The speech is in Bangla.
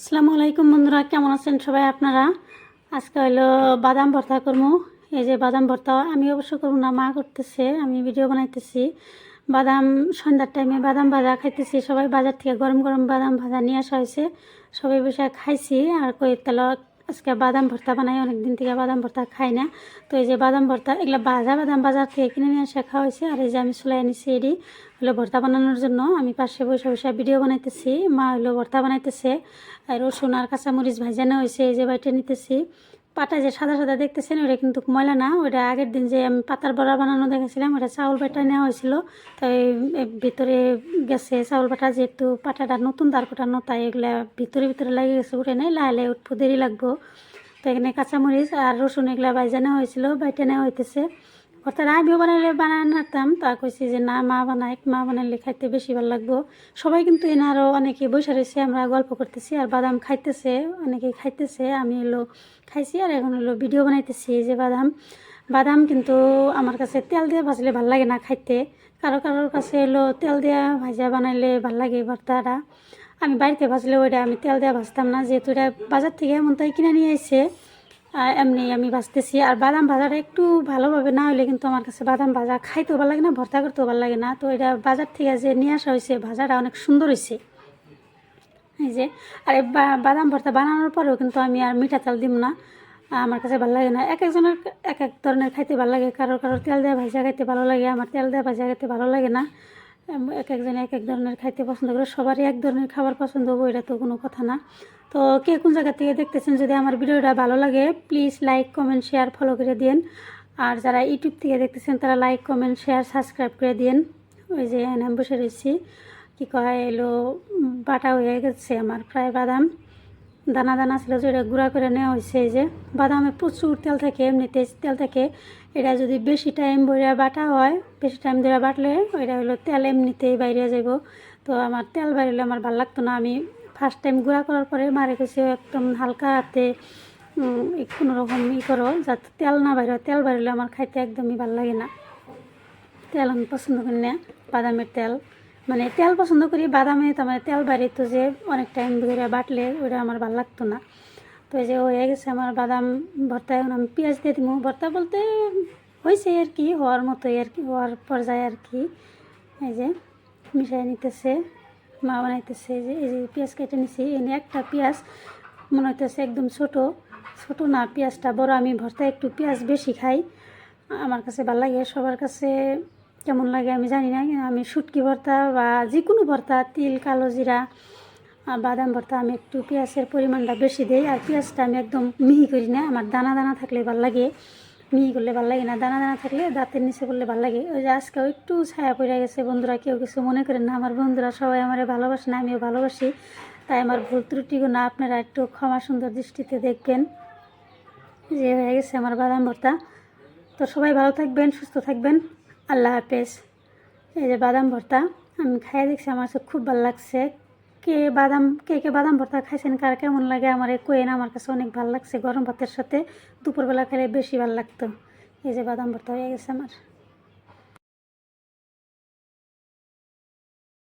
আসসালামু আলাইকুম বন্ধুরা, কেমন আছেন সবাই আপনারা? আজকে হলো বাদাম ভর্তা করব এই যে বাদাম ভর্তা, আমি অবশ্য করব না, মা করতেছে, আমি ভিডিও বানাইতেছি। বাদাম, সন্ধ্যার টাইমে বাদাম ভাজা খাইতেছি। সবাই বাজার থেকে গরম গরম বাদাম ভাজা নিয়ে আসা হয়েছে। সবাই বসে খাইছি, আর কয়েক তেল আজকে বাদাম ভর্তা বানাই অনেক দিন থেকে বাদাম ভর্তা খাই না। তো এই যে বাদাম ভর্তা, এগুলো বাজা বাদাম বাজার থেকে কিনে নিয়ে আসা খাওয়া হয়েছে। আর এই যে আমি চুলাই নিছি এডি হলো ভর্তা বানানোর জন্য। আমি পাশে বসে বসে ভিডিও বানাইতেছি, মা হলো ভর্তা বানাইতেছে। আর রসুন আর কাঁচামরিচ ভাজানো হয়েছে, এই যে বাইটে নিতেছি। পাটা যে সাদা সাদা দেখতেছেন ওটা কিন্তু ময়লা না ওটা আগের দিন যে আমি পাতার বড়া বানানো দেখেছিলাম ওটা চাউল বাটা নেওয়া হয়েছিল। তাই ভিতরে গেছে চাউল বাটা, যেহেতু পাটাটা নতুন দাঁড় কোটানো, তাই এগুলা ভিতরে ভিতরে লাগে গেছে, উঠে নেই লাইলে উঠবো, দেরি লাগবো। তো এখানে কাঁচামরিচ আর রসুন এগুলা বাইজা নেওয়া হয়েছিল, বাইটা নেওয়া হইতেছে। অর্থাৎ আমিও বানালে বানাতাম তা কইছি যে না, মা বানাই, মা বানালে খাইতে বেশি ভালো লাগবো। সবাই কিন্তু এনে আরও অনেকে বসে রয়েছে, আমরা গল্প করতেছি আর বাদাম খাইতেছে অনেকেই খাইতেছে, আমি এলো খাইছি আর এখন হলো ভিডিও বানাইতেছি যে বাদাম। বাদাম কিন্তু আমার কাছে তেল দিয়ে ভাজলে ভালো লাগে না খাইতে, কারও কারোর কাছে এলো তেল দিয়া ভাজা বানাইলে ভালো লাগে ভর্তাটা। আমি বাড়িতে ভাজলে ওইটা আমি তেল দেওয়া ভাজতাম না, যেহেতু এটা বাজার থেকে এমন তাই কিনে নিয়ে এসে এমনি আমি ভাজতেছি আর বাদাম ভাজাটা একটু ভালোভাবে না হলে কিন্তু আমার কাছে বাদাম ভাজা খাইতেও ভালো লাগে না, ভর্তা করতেও ভালো লাগে না। তো এটা বাজার থেকে যে নিয়ে আসা হয়েছে, ভাজাটা অনেক সুন্দর হয়েছে। এই যে, আর বাদাম ভর্তা বানানোর পরেও কিন্তু আমি আর মিঠা তেল দিব না। আমার কাছে ভালো লাগে না। এক একজনের এক এক ধরনের খাইতে ভালো লাগে। কারোর কারোর তেল দেওয়া ভাজা খাইতে ভালো লাগে, আমার তেল দেওয়া ভাজা খাইতে ভালো লাগে না। এক একজন এক এক ধরনের খাইতে পছন্দ করে। সবারই এক ধরনের খাবার পছন্দ হব, এটা তো কোনো কথা না। তো কে কোন জায়গা থেকে দেখতেছেন, যদি আমার ভিডিওটা ভালো লাগে please like comment share follow করে দিন আর যারা ইউটিউব থেকে দেখতেছেন, তারা লাইক কমেন্ট শেয়ার সাবস্ক্রাইব করে দিন ওই যে এনে বসে রয়েছি। কী কয়, এলো বাটা হয়ে গেছে আমার প্রায় বাদাম। দানা দানা ছিল যে এটা গুঁড়া করে নেওয়া হয়েছে যে বাদামে প্রচুর তেল থাকে এমনিতে তেল থাকে। এটা যদি বেশি টাইম ধরে বাটা হয়, বেশি টাইম ধরে বাটলে ওইটা হলো তেল এমনিতেই বাইরে যাব তো আমার তেল বাইরে আমার ভালো লাগতো না। আমি ফার্স্ট টাইম গুঁড়া করার পরে মারে গেছে একদম হালকা হাতে কোনো রকম ই করো, যাতে তেল না বাইরে তেল বাইরে আমার খাইতে একদমই ভালো লাগে না। তেল আমি পছন্দ করি না, বাদামের তেল। মানে তেল পছন্দ করি, বাদামে তো মানে তেল বাড়ি তো যে অনেক টাইম ধরে বাটলে ওটা আমার ভালো লাগতো না। তো এই যে হয়ে গেছে আমার বাদাম ভর্তা, এখন আমি পেঁয়াজ দিয়ে দিব ভর্তা বলতে হয়েছে আর কি, হওয়ার মতোই আর কি, হওয়ার পর্যায়ে আর কি। এই যে মিশাই নিতেছে, মা বানাইতেছে যে, এই যে পেঁয়াজ কেটে নিছি। এনে একটা পেঁয়াজ মনে হইতেছে একদম ছোট ছোট না, পেঁয়াজটা বড়। আমি ভর্তা একটু পেঁয়াজ বেশি খাই। আমার কাছে ভালো লাগে, সবার কাছে কেমন লাগে আমি জানি না আমি শুটকি ভর্তা বা যে কোনো ভর্তা, তিল, কালো জিরা বাদাম ভর্তা আমি একটু পেঁয়াজের পরিমাণটা বেশি দিই, আর পেঁয়াজটা আমি একদম মিহি করি না, আমার দানা দানা থাকলে ভালো লাগে, মিহি করলে ভালো লাগে না, দানা দানা থাকলে দাঁতের নিচে করলে ভালো লাগে। ওই যে আজকেও একটু ছায়া পড়ে গেছে বন্ধুরা, কেউ কিছু মনে করেন না, আমার বন্ধুরা সবাই আমার ভালোবাসে না, আমিও ভালোবাসি, তাই আমার ভুল ত্রুটিগুলো আপনারা একটু ক্ষমা সুন্দর দৃষ্টিতে দেখবেন, যে হয়ে গেছে আমার বাদাম ভর্তা। তো সবাই ভালো থাকবেন, সুস্থ থাকবেন। আল্লাহ হাফেজ। এই যে বাদাম ভর্তা, আমি খাইয়ে দেখছি আমার কাছে খুব ভালো লাগছে। কে বাদাম, কে কে বাদাম ভর্তা খাইছেন, কার কেমন লাগে আমার কোয়েন আমার কাছে অনেক ভালো লাগছে। গরম ভাতের সাথে দুপুরবেলা খেলে বেশি ভালো লাগতো। এই যে বাদাম ভর্তা হয়ে গেছে আমার।